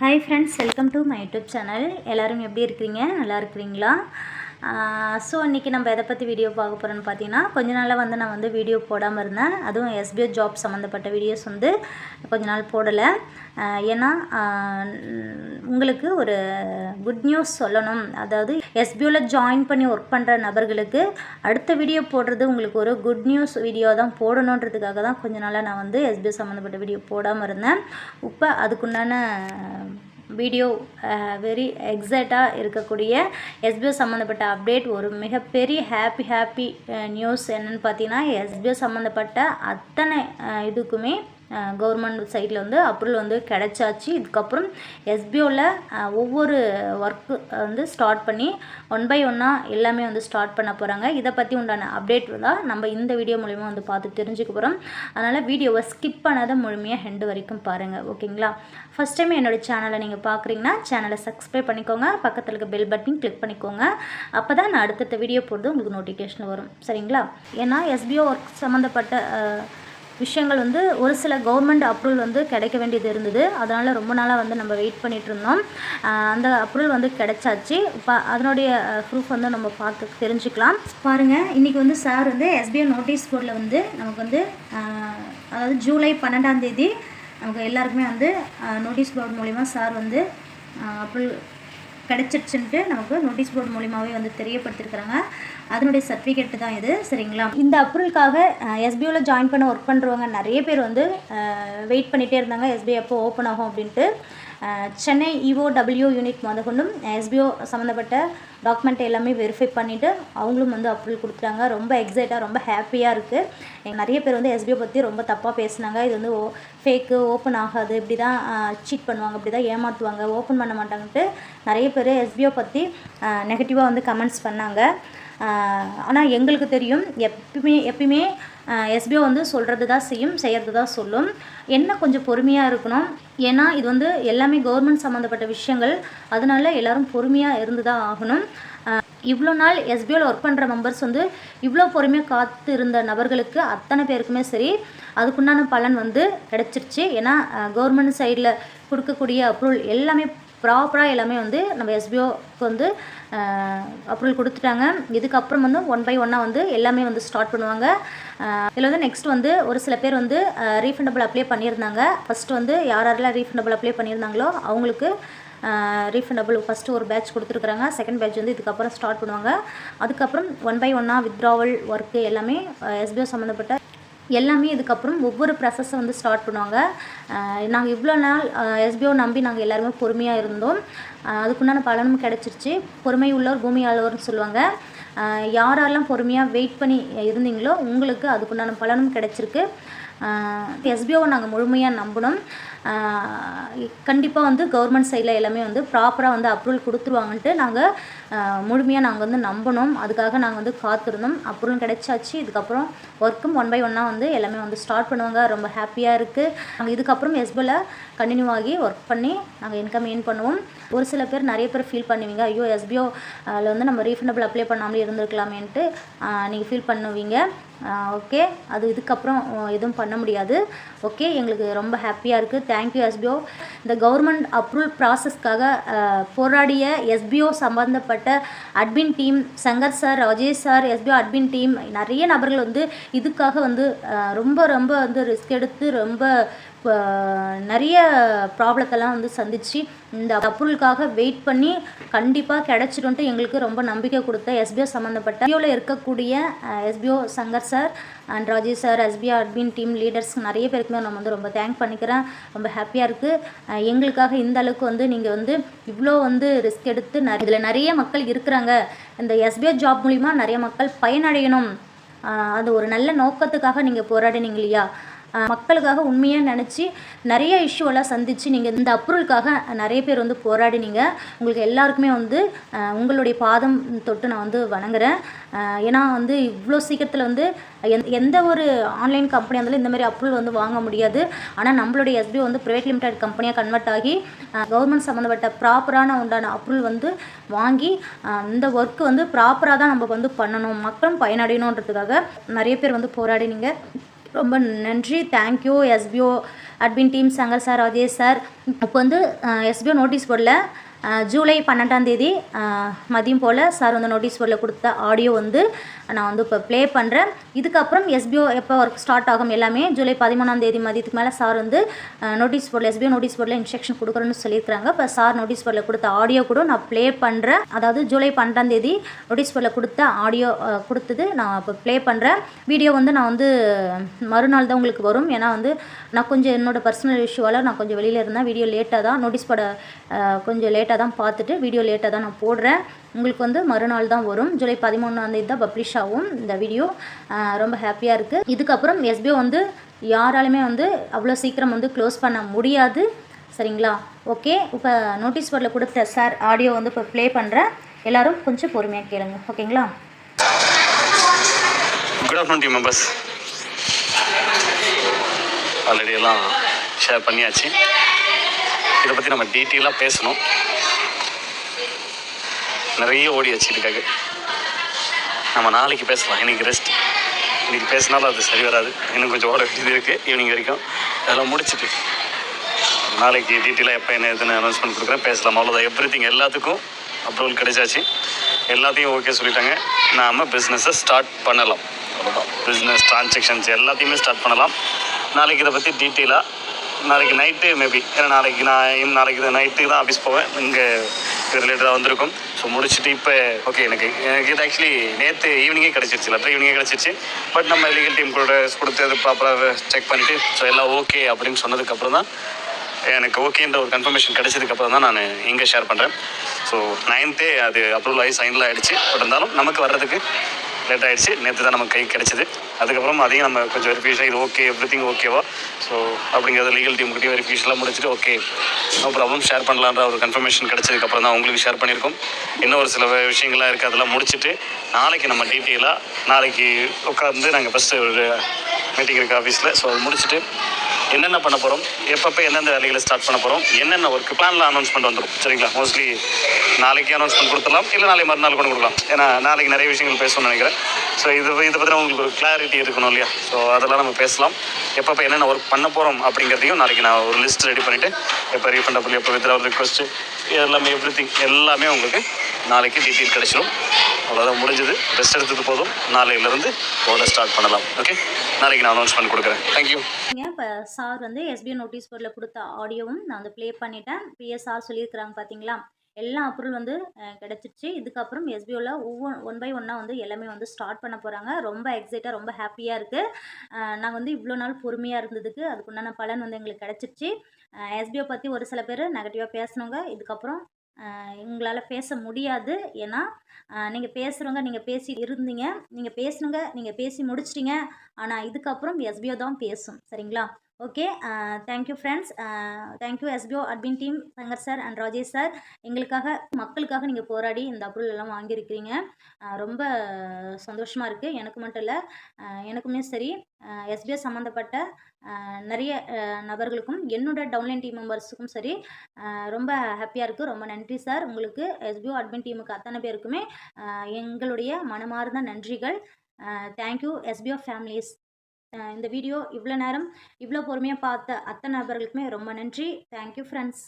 Hi friends welcome to my YouTube channel எல்லோரும் எப்படி இருக்கிறீங்க? நல்லா இருக்கிறீங்களா? ஸோ இன்றைக்கி நம்ம எதை பற்றி வீடியோ பார்க்க போகிறோன்னு பார்த்தீங்கன்னா கொஞ்ச நாளாக வந்து நான் வந்து வீடியோ போடாமல் இருந்தேன். அதுவும் எஸ்பிஐ ஜாப் சம்மந்தப்பட்ட வீடியோஸ் வந்து கொஞ்ச நாள் போடலை. ஏன்னா உங்களுக்கு ஒரு குட் நியூஸ் சொல்லணும். அதாவது எஸ்பியூவில் ஜாயின் பண்ணி ஒர்க் பண்ணுற நபர்களுக்கு அடுத்த வீடியோ போடுறது உங்களுக்கு ஒரு குட் நியூஸ் வீடியோ தான் போடணுன்றதுக்காக தான் கொஞ்ச நாளாக நான் வந்து எஸ்பிஓ சம்மந்தப்பட்ட வீடியோ போடாமல் இருந்தேன். இப்போ அதுக்குண்டான வீடியோ வெரி எக்ஸைட்டாக இருக்கக்கூடிய எஸ்பிஓ சம்மந்தப்பட்ட அப்டேட் ஒரு மிகப்பெரிய ஹாப்பி ஹாப்பி நியூஸ் என்னென்னு பார்த்தீங்கன்னா எஸ்பிஓ சம்மந்தப்பட்ட அத்தனை uh, இதுக்குமே கவர்மெண்ட் சைடில் வந்து அப்ரூவல் வந்து கிடைச்சாச்சு. இதுக்கப்புறம் எஸ்பிஓவில் ஒவ்வொரு ஒர்க்கு வந்து ஸ்டார்ட் பண்ணி ஒன் பை ஒன்னாக எல்லாமே வந்து ஸ்டார்ட் பண்ண போகிறாங்க இதை பற்றி உண்டான அப்டேட் தான் நம்ம இந்த வீடியோ மூலிமா வந்து பார்த்து தெரிஞ்சுக்க போகிறோம் அதனால் வீடியோவை ஸ்கிப் பண்ணாத முழுமையாக ஹெண்டு வரைக்கும் பாருங்கள் ஓகேங்களா ஃபஸ்ட் டைம் என்னோடய சேனலை நீங்கள் பார்க்குறீங்கன்னா சேனலை சப்ஸ்கிரைப் பண்ணிக்கோங்க. பக்கத்தில் இருக்க பெல் பட்டன் கிளிக் பண்ணிக்கோங்க. அப்போ தான் நான் அடுத்தடுத்த வீடியோ போடுறது உங்களுக்கு நோட்டிஃபிகேஷன் வரும். சரிங்களா? ஏன்னா எஸ்பிஓ ஒர்க் சம்மந்தப்பட்ட விஷயங்கள் வந்து ஒரு சில கவர்மெண்ட் அப்ரூவல் வந்து கிடைக்க வேண்டியது இருந்தது. அதனால் ரொம்ப நாளாக வந்து நம்ம வெயிட் பண்ணிட்டு இருந்தோம். அந்த அப்ரூவல் வந்து கிடைச்சாச்சு. இப்போ அதனுடைய ப்ரூஃப் வந்து நம்ம பார்த்து தெரிஞ்சுக்கலாம். பாருங்கள் இன்றைக்கி வந்து சார் வந்து எஸ்பிஐ நோட்டீஸ் போர்டில் வந்து நமக்கு வந்து அதாவது ஜூலை பன்னெண்டாம் தேதி நமக்கு எல்லாருக்குமே வந்து நோட்டீஸ் போர்டு மூலிமா சார் வந்து அப்ரூவல் கிடைச்சிருச்சுன்ட்டு நமக்கு நோட்டீஸ் போர்டு மூலியமாகவே வந்து தெரியப்படுத்திருக்கிறாங்க. அதனுடைய சர்டிஃபிகேட் தான் இது சரிங்களா? இந்த அப்ரூவலுக்காக எஸ்பிஓவில் ஜாயின் பண்ண ஒர்க் பண்ணுறவங்க நிறைய பேர் வந்து வெயிட் பண்ணிகிட்டே இருந்தாங்க. எஸ்பிஐ எப்போ ஓப்பன் ஆகும் அப்படின்ட்டு. சென்னை இஓடபிள்யூ டபிள்யூ முத கொண்டும் எஸ்பிஓ சம்மந்தப்பட்ட டாக்குமெண்ட் எல்லாமே வெரிஃபை பண்ணிவிட்டு அவங்களும் வந்து அப்ரூவல் கொடுத்துட்டாங்க. ரொம்ப எக்ஸைட்டாக ரொம்ப ஹாப்பியாக இருக்குது நிறைய பேர் வந்து எஸ்பிஓ பற்றி ரொம்ப தப்பாக பேசுனாங்க. இது வந்து ஓ ஃபேக்கு ஓப்பன் ஆகாது இப்படி தான் சீட் பண்ணுவாங்க இப்படி தான் ஏமாற்றுவாங்க ஓப்பன் பண்ண மாட்டாங்கன்ட்டு நிறைய பேர் எஸ்பிஓ பற்றி நெகட்டிவாக வந்து கமெண்ட்ஸ் பண்ணாங்க. ஆனால் எங்களுக்கு தெரியும் எப்பயுமே எப்பயுமே எஸ்பிஓ வந்து சொல்கிறது தான் செய்யும் செய்கிறது தான் சொல்லும். என்ன கொஞ்சம் பொறுமையாக இருக்கணும்? ஏன்னா இது வந்து எல்லாமே கவர்மெண்ட் சம்மந்தப்பட்ட விஷயங்கள். அதனால எல்லாரும் பொறுமையாக இருந்து தான் ஆகணும் இவ்வளோ நாள் எஸ்பிஓவில் ஒர்க் பண்ணுற மெம்பர்ஸ் வந்து இவ்வளோ பொறுமையாக காத்து இருந்த நபர்களுக்கு அத்தனை பேருக்குமே சரி அதுக்குண்டான பலன் வந்து கிடச்சிருச்சு. ஏன்னா கவர்மெண்ட் சைடில் கொடுக்கக்கூடிய அப்ரூவல் எல்லாமே ப்ராப்பராக எல்லாமே வந்து நம்ம எஸ்பிஓக்கு வந்து அப்ரூவல் கொடுத்துட்டாங்க. இதுக்கப்புறம் வந்து ஒன் பை ஒன்னாக வந்து எல்லாமே வந்து ஸ்டார்ட் பண்ணுவாங்க. இதில் வந்து நெக்ஸ்ட் வந்து ஒரு சில பேர் வந்து ரீஃபண்டபிள் அப்ளை பண்ணியிருந்தாங்க. ஃபஸ்ட்டு வந்து யார் யாரெல்லாம் ரீஃபண்டபிள் அப்ளை பண்ணியிருந்தாங்களோ அவங்களுக்கு ரீஃபண்டபிள் ஃபஸ்ட்டு ஒரு பேட்ச் கொடுத்துருக்குறாங்க. செகண்ட் பேட்ச் வந்து இதுக்கப்புறம் ஸ்டார்ட் பண்ணுவாங்க. அதுக்கப்புறம் ஒன் பை ஒன்னாக வித்ராவல் ஒர்க்கு எல்லாமே எஸ்பிஓ சம்மந்தப்பட்ட எல்லாமே இதுக்கப்புறம் ஒவ்வொரு ப்ராசஸை வந்து ஸ்டார்ட் பண்ணுவாங்க. நாங்கள் இவ்வளோ நாள் எஸ்பிஓ நம்பி நாங்கள் எல்லாருமே பொறுமையாக இருந்தோம். அதுக்குண்டான பலனும் கிடச்சிருச்சு. பொறுமை உள்ளவர் பூமி ஆளுவர்னு சொல்லுவாங்க. யாரெல்லாம் பொறுமையாக வெயிட் பண்ணி இருந்தீங்களோ உங்களுக்கு அதுக்குண்டான பலனும் கிடச்சிருக்கு. எஸ்பிஓவை நாங்கள் முழுமையாக நம்பினோம். கண்டிப்பாக வந்து கவர்மெண்ட் சைடில் எல்லாமே வந்து ப்ராப்பராக வந்து அப்ரூவல் கொடுத்துருவாங்கன்ட்டு நாங்கள் முழுமையாக நாங்கள் வந்து நம்பினோம் அதுக்காக நாங்கள் வந்து காத்திருந்தோம். அப்ரூவல் கிடைச்சாச்சு. இதுக்கப்புறம் ஒர்க்கும் ஒன் பை ஒன்னாக வந்து எல்லாமே வந்து ஸ்டார்ட் பண்ணுவாங்க. ரொம்ப ஹாப்பியாக இருக்குது நாங்கள் இதுக்கப்புறம் எஸ்பில் கண்டினியூ ஆகி ஒர்க் பண்ணி நாங்கள் இன்கம் ஏர்ன் பண்ணுவோம். ஒரு சில பேர் நிறைய பேர் ஃபீல் பண்ணுவீங்க. ஐயோ எஸ்பிஓ அதில் வந்து நம்ம ரீஃபண்டபிள் அப்ளை பண்ணாமலே இருந்திருக்கலாமேன்ட்டு நீங்கள் ஃபீல் பண்ணுவீங்க. ஓகே அது இதுக்கப்புறம் எதுவும் பண்ண முடியாது. ஓகே எங்களுக்கு ரொம்ப ஹாப்பியாக இருக்குது தேங்க்யூ எஸ்பிஓ இந்த கவர்மெண்ட் அப்ரூவல் ப்ராசஸ்க்காக போராடிய எஸ்பிஓ சம்பந்தப்பட்ட admin team Shankar sir Rajesh sir SPO admin team நிறைய நபர்கள் வந்து இதுக்காக வந்து ரொம்ப ரொம்ப வந்து ரிஸ்க் எடுத்து ரொம்ப நிறைய ப்ராப்ளத்தெல்லாம் வந்து சந்திச்சு இந்த அப்ரூவலுக்காக வெயிட் பண்ணி கண்டிப்பாக கிடச்சிடும்ட்டு எங்களுக்கு ரொம்ப நம்பிக்கை கொடுத்த எஸ்பிஓ சம்மந்தப்பட்ட எஸ்பிஓவில் இருக்கக்கூடிய SPO Shankar sir and Rajesh sir SPO admin team leaders நிறைய பேருக்குமே நம்ம வந்து ரொம்ப தேங்க் பண்ணிக்கிறேன். ரொம்ப ஹாப்பியாக இருக்குது எங்களுக்காக இந்த அளவுக்கு வந்து நீங்கள் வந்து இவ்வளோ வந்து ரிஸ்க் எடுத்து நிறைய இதில் நிறைய மக்கள் இருக்கிறாங்க. இந்த எஸ்பிஓ ஜாப் மூலிமா நிறைய மக்கள் பயனடையணும். அது ஒரு நல்ல நோக்கத்துக்காக நீங்கள் போராடினீங்க இல்லையா? மக்களுக்காக உண்மையாக நினச்சி நிறைய இஷ்யூவெல்லாம் சந்தித்து நீங்கள் இந்த அப்ரூவலுக்காக நிறைய பேர் வந்து போராடினீங்க. உங்களுக்கு எல்லாருக்குமே வந்து உங்களுடைய பாதம் தொட்டு நான் வந்து வணங்குறேன். ஏன்னா வந்து இவ்வளோ சீக்கிரத்தில் வந்து எந்த எந்த ஒரு ஆன்லைன் கம்பெனியாக இருந்தாலும் இந்த மாதிரி அப்ரூவல் வந்து வாங்க முடியாது. ஆனால் நம்மளுடைய எஸ்பி வந்து ப்ரைவேட் லிமிடெட் கம்பெனியாக கன்வெர்ட் ஆகி கவர்மெண்ட் சம்மந்தப்பட்ட ப்ராப்பரான உண்டான அப்ரூவல் வந்து வாங்கி இந்த ஒர்க்கு வந்து ப்ராப்பராக தான் நம்ம வந்து பண்ணணும். மக்களும் பயனடையணுன்றதுக்காக நிறைய பேர் வந்து போராடினீங்க. ரொம்ப நன்றி. Thank you SPO admin team Shankar sir அதே சார். இப்போ வந்து எஸ்பிஓ நோட்டீஸ் போடல. ஜூலை பன்னெண்டாம் தேதி மதியம் போல் சார் வந்து நோட்டீஸ் போர்டில் கொடுத்த ஆடியோ வந்து நான் வந்து இப்போ ப்ளே பண்ணுறேன் இதுக்கப்புறம் எஸ்பிஓ எப்போ ஒர்க் ஸ்டார்ட் ஆகும் எல்லாமே ஜூலை பதிமூணாம் தேதி மதியத்துக்கு மேலே சார் வந்து நோட்டீஸ் போர்டில் எஸ்பிஓ நோட்டீஸ் போர்டில் இன்ஸ்ட்ரக்ஷன் கொடுக்குறேன்னு சொல்லியிருக்காங்க இப்போ சார் நோட்டீஸ் போர்டில் கொடுத்த ஆடியோ கூட நான் ப்ளே பண்ணுறேன் அதாவது ஜூலை பன்னெண்டாம் தேதி நோட்டீஸ் போர்டில் கொடுத்த ஆடியோ கொடுத்தது நான் இப்போ ப்ளே பண்ணுறேன் வீடியோ வந்து நான் வந்து மறுநாள் தான் உங்களுக்கு வரும். ஏன்னா வந்து நான் கொஞ்சம் என்னோடய பர்சனல் இஷ்யூவால் நான் கொஞ்சம் வெளியில் இருந்தேன் வீடியோ லேட்டாக தான் நோட்டீஸ் போட கொஞ்சம் லேட் லேட்டாக தான் பார்த்துட்டு வீடியோ லேட்டாக தான் நான் போடுறேன். உங்களுக்கு வந்து மறுநாள் தான் வரும். ஜூலை பதிமூணாந்தேதி தான் பப்ளிஷ் ஆகும் இந்த வீடியோ ரொம்ப ஹாப்பியாக இருக்குது இதுக்கப்புறம் எஸ்பிஓ வந்து யாராலுமே வந்து அவ்வளோ சீக்கிரம் வந்து க்ளோஸ் பண்ண முடியாது. சரிங்களா? ஓகே இப்போ நோட்டீஸ் போர்டில் கொடுத்த சார் ஆடியோ வந்து இப்போ ப்ளே பண்ணுறேன் எல்லோரும் கொஞ்சம் பொறுமையாக கேளுங்க. ஓகேங்களா good afternoon team members already எல்லாம் ஷேர் பண்ணியாச்சு. இதை பற்றி நம்ம டீட்டெயிலாக பேசணும். நிறைய ஓடியாச்சு இதுக்காக நம்ம நாளைக்கு பேசலாம். இன்னைக்கு ரெஸ்ட் இன்னைக்கு பேசினாலும் அது சரி வராது. இன்னும் கொஞ்சம் ஓட வேண்டியது இருக்குது ஈவினிங் வரைக்கும். அதெல்லாம் முடிச்சுட்டு. நாளைக்கு டீட்டெயிலாக எப்போ என்ன எதுன்னு அனௌன்ஸ்மெண்ட் கொடுக்குறேன். பேசலாம். அவ்வளோதான் எவ்ரி திங் எல்லாத்துக்கும் அப்ரூவல் கிடைச்சாச்சு. எல்லாத்தையும் ஓகே சொல்லிட்டாங்க. நாம் பிஸ்னஸை ஸ்டார்ட் பண்ணலாம். அவ்வளோதான் பிஸ்னஸ் டிரான்சாக்ஷன்ஸ் எல்லாத்தையுமே ஸ்டார்ட் பண்ணலாம். நாளைக்கு இதை பற்றி டீட்டெயிலாக நாளைக்கு நைட்டு மேபி ஏன்னா நாளைக்கு நான் நாளைக்கு நைட்டுக்கு தான் ஆஃபீஸ் போவேன். இங்கே ரிலேட்டடாக வந்திருக்கும். ஸோ முடிச்சுட்டு இப்போ ஓகே எனக்கு எனக்கு இது ஆக்சுவலி நேற்று ஈவினிங்கே கிடச்சிருச்சு. லெட்டர் ஈவினிங்கே கிடச்சிருச்சு. பட் நம்ம லீகல் டீம் கூட கொடுத்து அது ப்ராப்பராக செக் பண்ணிவிட்டு ஸோ எல்லாம் ஓகே அப்படின்னு சொன்னதுக்கப்புறம் தான் எனக்கு ஓகேன்ற ஒரு கன்ஃபர்மேஷன் கிடைச்சதுக்கப்புறம் தான் நான் இங்கே ஷேர் பண்ணுறேன் ஸோ நைன்த்தே அது அப்ரூவல் ஆகி சைனில் ஆகிடுச்சு பட் இருந்தாலும் நமக்கு வர்றதுக்கு லேட் ஆகிடுச்சு நேற்று தான் நமக்கு கை கிடைச்சிது. அதுக்கப்புறம் அதையும் நம்ம கொஞ்சம் வெரிஃபிகேஷன் இது ஓகே எவ்ரி திங் ஓகேவா ஸோ அப்படிங்கிறது லீகல் டீம் கிட்டே வெரிஃபிகேஷன்லாம் முடிச்சுட்டு ஓகே நோ ப்ராப்ளம் ஷேர் பண்ணலான்ற ஒரு கன்ஃபர்மேஷன் கிடச்சதுக்கப்புறம் தான் உங்களுக்கு ஷேர் பண்ணியிருக்கோம். இன்னும் ஒரு சில விஷயங்கள்லாம் இருக்குது அதெல்லாம் முடிச்சுட்டு நாளைக்கு நம்ம டீட்டெயிலாக நாளைக்கு உட்காந்து நாங்கள் ஃபஸ்ட்டு ஒரு மீட்டிங் இருக்குது ஆஃபீஸில் ஸோ அது முடிச்சுட்டு என்னென்ன பண்ண போகிறோம் எப்பப்போ எந்தெந்த வேலைகளை ஸ்டார்ட் பண்ண போகிறோம் என்னென்ன ஒர்க் பிளானில் அனௌன்ஸ்மெண்ட் வந்துடும் சரிங்களா? மோஸ்ட்லி நாளைக்கு அனௌன்ஸ்மெண்ட் கொடுத்துடலாம் இல்லை நாளை மறுநாள் கூட கொடுக்கலாம். ஏன்னா நாளைக்கு நிறைய விஷயங்கள் பேசணும்னு நினைக்கிறேன். ஸோ இது இதை பற்றி உங்களுக்கு ஒரு கிளாரிட்டி இருக்கணும் இல்லையா? ஸோ அதெல்லாம் நம்ம பேசலாம். எப்பப்போ என்னென்ன ஒர்க் பண்ண போகிறோம் அப்படிங்கிறதையும் நாளைக்கு நான் ஒரு லிஸ்ட் ரெடி பண்ணிவிட்டு எப்போ ரீஃபண்டபிள் எப்போ வித்ரா ரிக்வஸ்ட்டு எல்லாமே எவ்ரி திங் எல்லாமே உங்களுக்கு நாளைக்கு டீட்டெயில் கிடைச்சிடும் அவ்வளோதான் முடிஞ்சது. ரெஸ்ட் எடுத்தது போதும். நாளையிலேருந்து ஓட ஸ்டார்ட் பண்ணலாம். ஓகே நாளைக்கு நான் அனௌன்ஸ்மெண்ட் கொடுக்குறேன். தேங்க்யூ இப்போ சார் வந்து எஸ்பிஐ நோட்டீஸ் போர்டில் கொடுத்த ஆடியோவும் நான் வந்து ப்ளே பண்ணிட்டேன். பிஎஸ் சார் சொல்லியிருக்கிறாங்க பார்த்தீங்களா எல்லா அப்ரூவல் வந்து கிடச்சிருச்சு இதுக்கப்புறம் எஸ்பிஓவில் ஒவ்வொரு ஒன் பை ஒன்னாக வந்து எல்லாமே வந்து ஸ்டார்ட் பண்ண போகிறாங்க ரொம்ப எக்ஸைட்டாக ரொம்ப ஹாப்பியாக இருக்குது நாங்கள் வந்து இவ்வளோ நாள் பொறுமையாக இருந்ததுக்கு அதுக்குண்டான பலன் வந்து எங்களுக்கு கிடச்சிருச்சு. எஸ்பிஓ பற்றி ஒரு சில பேர் நெகட்டிவாக பேசினவங்க இதுக்கப்புறம் எங்களால் பேச முடியாது. ஏன்னா நீங்கள் பேசுகிறவங்க நீங்கள் பேசி இருந்தீங்க. நீங்கள் பேசுனவங்க நீங்கள் பேசி முடிச்சிட்டிங்க. ஆனால் இதுக்கப்புறம் எஸ்பிஓ தான் பேசும். சரிங்களா? Okay thank you friends thank you SPO admin team Shankar sir and Rajesh sir எங்களுக்காக மக்களுக்காக நீங்கள் போராடி இந்த அப்ரூவல் எல்லாம் வாங்கியிருக்கிறீங்க. Uh, ரொம்ப சந்தோஷமாக இருக்குது எனக்கு மட்டும் இல்லை uh, எனக்குமே சரி. Uh, எஸ்பிஓ சம்மந்தப்பட்ட நிறைய நபர்களுக்கும் என்னோட டவுன்லைன் டீம் மெம்பர்ஸுக்கும் சரி ரொம்ப ஹாப்பியாக இருக்குது ரொம்ப நன்றி சார் உங்களுக்கு எஸ்பிஓ அட்மின் டீமுக்கு அத்தனை பேருக்குமே எங்களுடைய மனமார்ந்த நன்றிகள். தேங்க்யூ எஸ்பிஓ ஃபேமிலிஸ் இந்த வீடியோ இவ்வளோ நேரம் இவ்வளோ பொறுமையாக பார்த்த அத்தனை நபர்களுக்குமே ரொம்ப நன்றி. Thank you friends